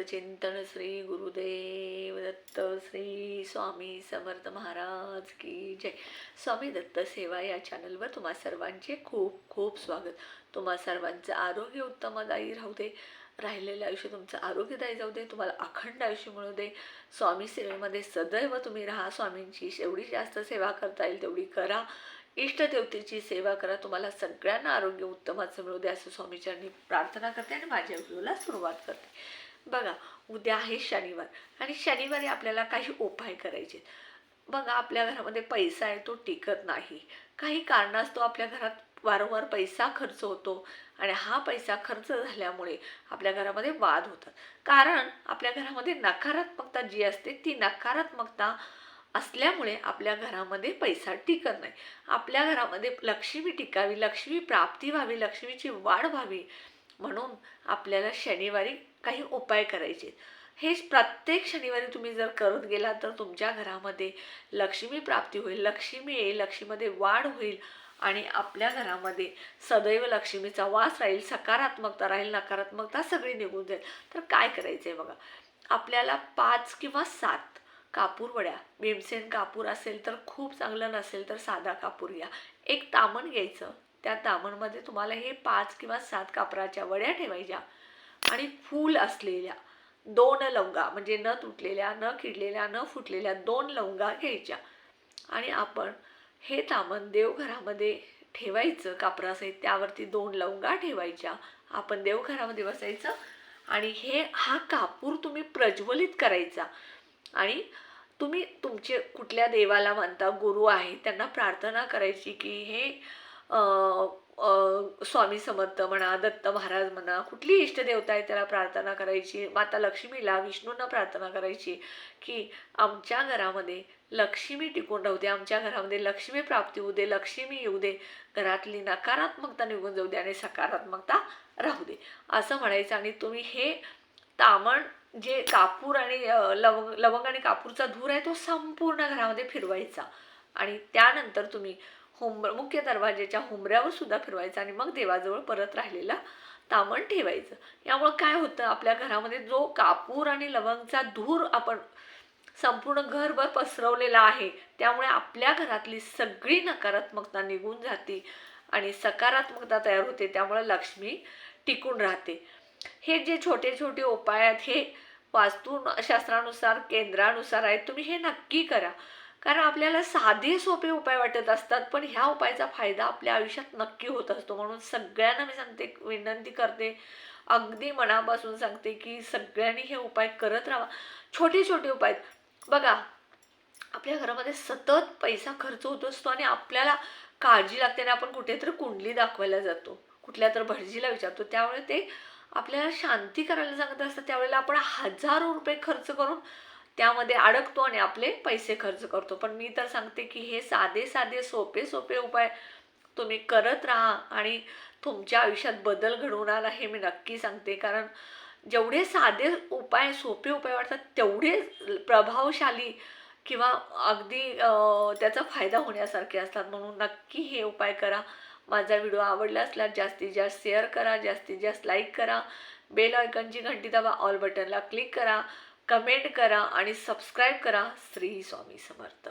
चिंतन श्री गुरुदेव दत्त श्री स्वामी समर्थ महाराज की जय. स्वामी दत्त सेवा या चॅनलवर तुम्हा सर्वांचे खूप खूप स्वागत. तुम्हा सर्वांचं आरोग्य उत्तमदायी राहू दे. राहिलेलं आयुष्य तुमचं आरोग्यदायी जाऊ दे. तुम्हाला अखंड आयुष्य मिळू दे. स्वामी सेवेमध्ये सदैव तुम्ही राहा. स्वामींची एवढी जास्त सेवा करता येईल तेवढी करा. इष्टदेवतेची सेवा करा. तुम्हाला सगळ्यांना आरोग्य उत्तमाचं मिळू दे असं स्वामीचरणी प्रार्थना करते आणि माझ्या व्हिडिओला सुरुवात करते. बघा उद्या आहे शनिवार आणि शनिवारी आपल्याला काही उपाय करायचे. बघा आपल्या घरामध्ये पैसा आहे तो टिकत नाही. काही कारणास्तव आपल्या घरात वारंवार पैसा खर्च होतो आणि हा पैसा खर्च झाल्यामुळे आपल्या घरामध्ये वाद होतात. कारण आपल्या घरामध्ये नकारात्मकता जी असते ती नकारात्मकता असल्यामुळे आपल्या घरामध्ये पैसा टिकत नाही. आपल्या घरामध्ये लक्ष्मी टिकावी लक्ष्मी प्राप्ती व्हावी लक्ष्मीची वाढ व्हावी म्हणून आपल्याला शनिवारी काही उपाय करायचे. हे प्रत्येक शनिवारी तुम्ही जर करत गेला तर तुमच्या घरामध्ये लक्ष्मी प्राप्ती होईल. लक्ष्मी येईल लक्ष्मीमध्ये वाढ होईल आणि आपल्या घरामध्ये सदैव लक्ष्मीचा वास राहील सकारात्मकता राहील नकारात्मकता सगळी निघून जाईल. तर काय करायचं आहे बघा आपल्याला पाच किंवा सात कापूर वड्या भीमसेन कापूर असेल तर खूप चांगलं नसेल तर साधा कापूर घ्या. एक तामण घ्यायचं त्या तामणमध्ये तुम्हाला हे पाच किंवा सात कापराच्या वड्या ठेवायच्या आणि फूल असलेल्या दोन लवंगा म्हणजे न तुटलेल्या न किडलेल्या न फुटलेल्या दोन लवंगा घ्यायच्या. आणि आपण हे तामण देवघरामध्ये ठेवायचं कापरासहित त्यावरती दोन लवंगा ठेवायच्या. आपण देवघरामध्ये बसायचं आणि हे हा कापूर तुम्ही प्रज्वलित करायचा. आणि तुम्ही तुमचे कुठल्या देवाला मानता गुरु आहे त्यांना प्रार्थना करायची की हे स्वामी समर्थ म्हणा दत्त महाराज म्हणा कुठली इष्टदेवता आहे त्याला प्रार्थना करायची? माता लक्ष्मीला विष्णूंना प्रार्थना करायची की आमच्या घरामध्ये लक्ष्मी टिकून राहू दे आमच्या घरामध्ये लक्ष्मी प्राप्ती होऊ दे लक्ष्मी येऊ दे घरातली नकारात्मकता निघून जाऊ दे आणि सकारात्मकता राहू दे. असं म्हणायचं आणि तुम्ही हे तामण जे कापूर आणि लवंग लवंग आणि कापूरचा धूर आहे तो संपूर्ण घरामध्ये फिरवायचा आणि त्यानंतर तुम्ही हुंब मुख्य दरवाजेच्या हुंबऱ्यावर सुद्धा फिरवायचं आणि मग देवाजवळ परत राहिलेला तामण ठेवायचं. यामुळं काय होतं? आपल्या घरामध्ये जो कापूर आणि लवंगचा धूर आपण संपूर्ण घरभर पसरवलेला आहे त्यामुळे आपल्या घरातली सगळी नकारात्मकता निघून जाते आणि सकारात्मकता तयार होते. त्यामुळे लक्ष्मी टिकून राहते. हे जे छोटे छोटे उपाय आहेत हे वास्तुशास्त्रानुसार केंद्रानुसार आहेत तुम्ही हे नक्की करा. कारण आपल्याला साधे सोपे उपाय वाटत असतात पण ह्या उपायाचा फायदा आपल्या आयुष्यात नक्की होत असतो. म्हणून सगळ्यांना मी सांगते विनंती करते अगदी मनापासून सांगते की सगळ्यांनी हे उपाय करत राहा. छोटे छोटे उपाय. आहेत. बघा आपल्या घरामध्ये सतत पैसा खर्च होत असतो आणि आपल्याला काळजी लागते आणि आपण कुठेतरी कुंडली दाखवायला जातो. कुठल्या तर भटजीला विचारतो. त्यावेळे ते आपल्याला शांती करायला सांगत असतात. त्यावेळेला आपण हजारो रुपये खर्च करून त्यामध्ये अडकतो आणि आपले पैसे खर्च करतो. पण मी तर सांगते की हे साधे साधे सोपे सोपे उपाय तुम्ही करत राहा आणि तुमच्या आयुष्यात बदल घडवून आला हे मी नक्की सांगते. कारण जेवढे साधे उपाय सोपे उपाय वाटतात तेवढे प्रभावशाली किंवा अगदी त्याचा फायदा होण्यासारखे असतात. म्हणून नक्की हे उपाय करा. माझा व्हिडिओ आवडला असल्यास जास्तीत जास्त शेअर करा जास्तीत जास्त लाईक करा. बेल आयकनची घंटी दाबा ऑल बटनला क्लिक करा. कमेंट करा आणि सबस्क्राईब करा श्री स्वामी समर्थ.